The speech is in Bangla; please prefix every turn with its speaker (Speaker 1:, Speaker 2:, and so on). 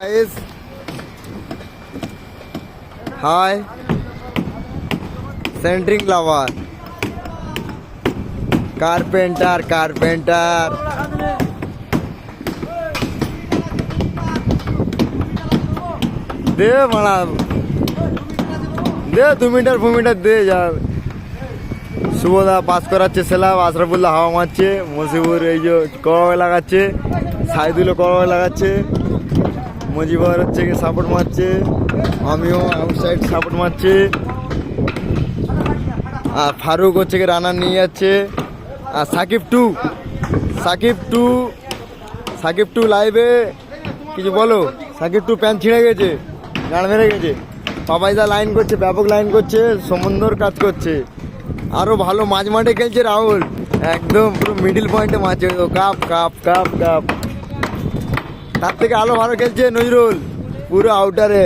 Speaker 1: guys. Hi. Centering lover. Carpenter, carpenter. দে মারা দে দু মিটার ফু মিটার দে যা শুভদা পাস করাচ্ছে সেলাম আশরাফুল্লাহ হাওয়া মারছে মসিবুর এই যে কড়াই লাগাচ্ছে সাইদুলও কড়াই লাগাচ্ছে মজিবর হচ্ছে কি সাপোর্ট মারছে। আমিও আউটসাইড সাপোর্ট মারছি। আর ফারুক হচ্ছে কি রানার নিয়ে যাচ্ছে। আর Shakib to Shakib to Shakib to লাইভে কিছু বলো? সাকিব টু প্যান্ট ছিঁড়ে গেছে গান মেরে গেছে। পাপাইদা লাইন করছে, ব্যাপক লাইন করছে, সমুন্দর কাজ করছে। আরও ভালো মাঝ মাঠে খেলছে রাহুল। একদম পুরো মিডিল পয়েন্টে মারছে। কাপ কাপ কাপ কাপ তার থেকে আলো ভালো খেলছে নজরুল পুরো আউটারে